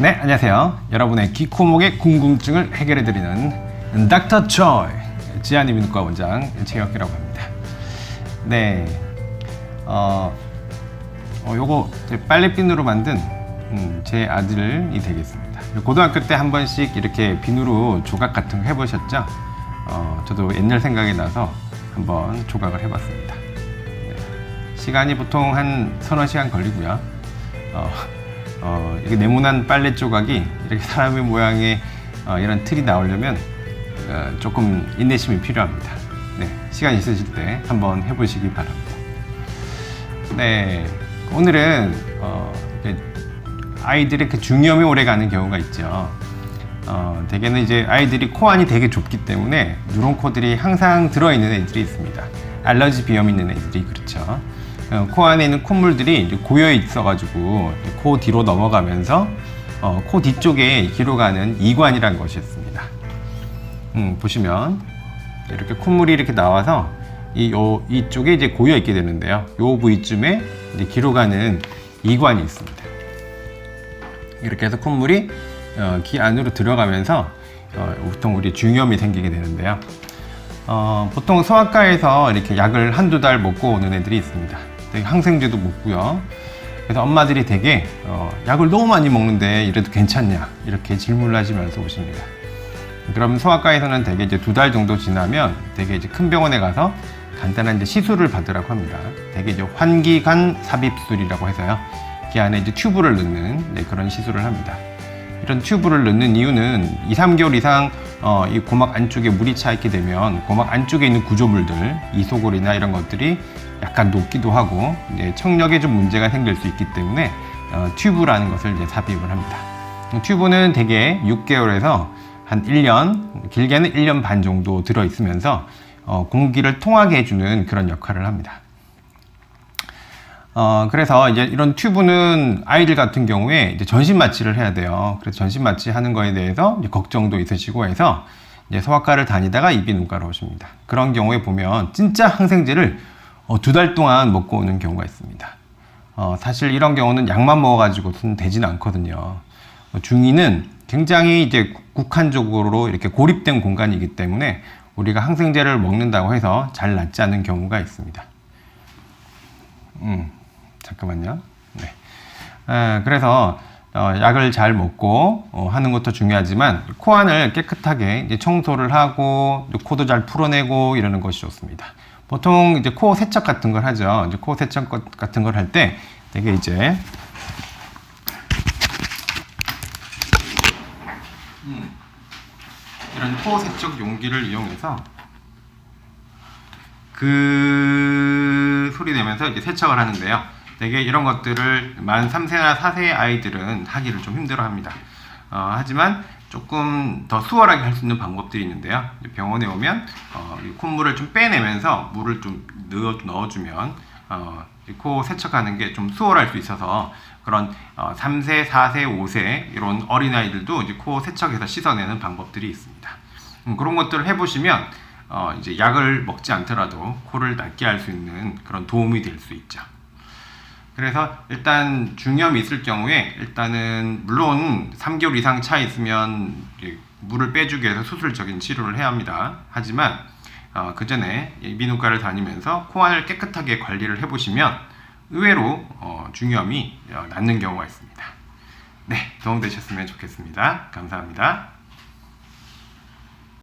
네, 안녕하세요. 여러분의 귀코목의 궁금증을 해결해드리는 닥터 조이 지안 이민과 원장 최혁기라고 합니다. 네, 어, 어 요거 제 빨래비누로 만든 음, 제 아들이 되겠습니다. 고등학교 때 한 번씩 이렇게 비누로 조각 같은 거 해보셨죠? 어, 저도 옛날 생각이 나서 한번 조각을 해봤습니다. 네. 시간이 보통 한 서너 시간 걸리고요. 어, 어, 이게 네모난 빨래 조각이 이렇게 사람의 모양의 어, 이런 틀이 나오려면 어, 조금 인내심이 필요합니다. 네, 시간 있으실 때 한번 해보시기 바랍니다. 네, 오늘은 어, 아이들의 그 중이염이 오래 가는 경우가 있죠. 어, 대개는 이제 아이들이 코 안이 되게 좁기 때문에 누런코들이 항상 들어있는 애들이 있습니다. 알러지 비염 있는 애들이 그렇죠. 어, 코 안에 있는 콧물들이 고여 있어가지고 코 뒤로 넘어가면서 어, 코 뒤쪽에 기로 가는 이관이라는 것이 있습니다. 음, 보시면 이렇게 콧물이 이렇게 나와서 이 요, 이쪽에 이제 고여 있게 되는데요. 요 부위쯤에 이제 기로 가는 이관이 있습니다. 이렇게 해서 콧물이 어, 귀 안으로 들어가면서 어, 보통 우리 중염이 생기게 되는데요. 어, 보통 소아과에서 이렇게 약을 한두 달 먹고 오는 애들이 있습니다. 항생제도 먹고요. 그래서 엄마들이 되게 어, 약을 너무 많이 먹는데 이래도 괜찮냐 이렇게 질문을 하시면서 오십니다. 그럼 소아과에서는 대개 이제 두 달 정도 지나면 되게 이제 큰 병원에 가서 간단한 이제 시술을 받으라고 합니다. 되게 이제 환기관 삽입술이라고 해서요. 귀 안에 이제 튜브를 넣는 네, 그런 시술을 합니다. 이런 튜브를 넣는 이유는 2, 3개월 이상 어, 이 고막 안쪽에 물이 차 있게 되면 고막 안쪽에 있는 구조물들, 이소골이나 이런 것들이 약간 녹기도 하고 청력에 좀 문제가 생길 수 있기 때문에 어, 튜브라는 것을 이제 삽입을 합니다. 튜브는 대개 6개월에서 한 1년, 길게는 1년 반 정도 들어 있으면서 어, 공기를 통하게 해주는 그런 역할을 합니다. 어, 그래서 이제 이런 튜브는 아이들 같은 경우에 이제 전신 마취를 해야 돼요. 그래서 전신 마취 하는 거에 대해서 걱정도 있으시고 해서 소아과를 다니다가 이비인후과로 오십니다. 그런 경우에 보면 진짜 항생제를 어, 두 달 동안 먹고 오는 경우가 있습니다. 어, 사실 이런 경우는 약만 먹어가지고는 되진 않거든요. 어, 중이는 굉장히 이제 국한적으로 이렇게 고립된 공간이기 때문에 우리가 항생제를 먹는다고 해서 잘 낫지 않는 경우가 있습니다. 음, 잠깐만요. 네. 아, 그래서 어, 약을 잘 먹고 어, 하는 것도 중요하지만 코 안을 깨끗하게 청소를 하고 코도 잘 풀어내고 이러는 것이 좋습니다. 보통 이제 코 세척 같은 걸 하죠. 이제 코 세척 같은 걸 할 때 되게 이제 음, 이런 코 세척 용기를 이용해서 그 소리 내면서 이제 세척을 하는데요. 되게 이런 것들을 만 3세나 4세 아이들은 하기를 좀 힘들어 합니다. 어, 하지만 조금 더 수월하게 할 수 있는 방법들이 있는데요. 병원에 오면 어, 이 콧물을 좀 빼내면서 물을 좀 넣어, 넣어주면 어, 코 세척하는 게 좀 수월할 수 있어서 그런 어, 3세, 4세, 5세 이런 어린아이들도 이제 코 세척해서 씻어내는 방법들이 있습니다. 음, 그런 것들을 해보시면 어, 이제 약을 먹지 않더라도 코를 낫게 할 수 있는 그런 도움이 될 수 있죠. 그래서 일단 중염이 있을 경우에 일단은 물론 3개월 이상 차 있으면 물을 빼주기 위해서 수술적인 치료를 해야 합니다. 하지만 어, 그 전에 민후과를 다니면서 코 안을 깨끗하게 관리를 해보시면 의외로 어, 중염이 어, 낫는 경우가 있습니다. 네, 도움되셨으면 좋겠습니다. 감사합니다.